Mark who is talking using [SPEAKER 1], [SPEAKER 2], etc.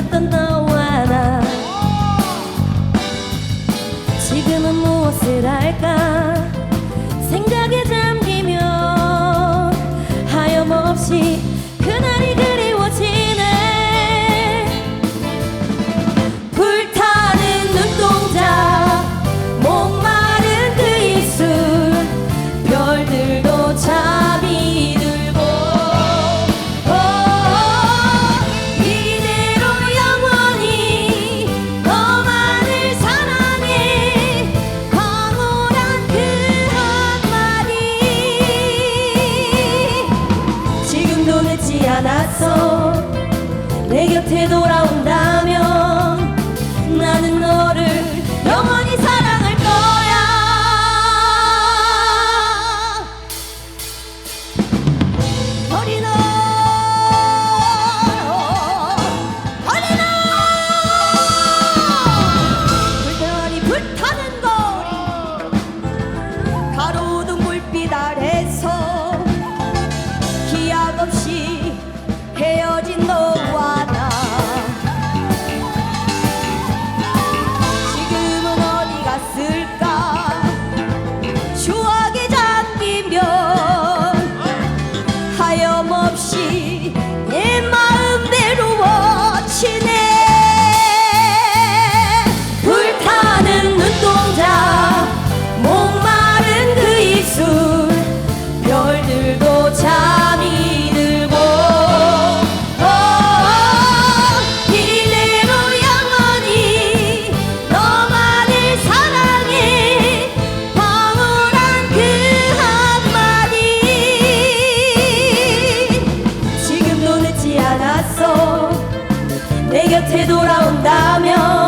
[SPEAKER 1] 만났던 너와 나 지금은 무엇을 할까? 않았어. 내 곁에 돌아와 내 곁에 돌아온다면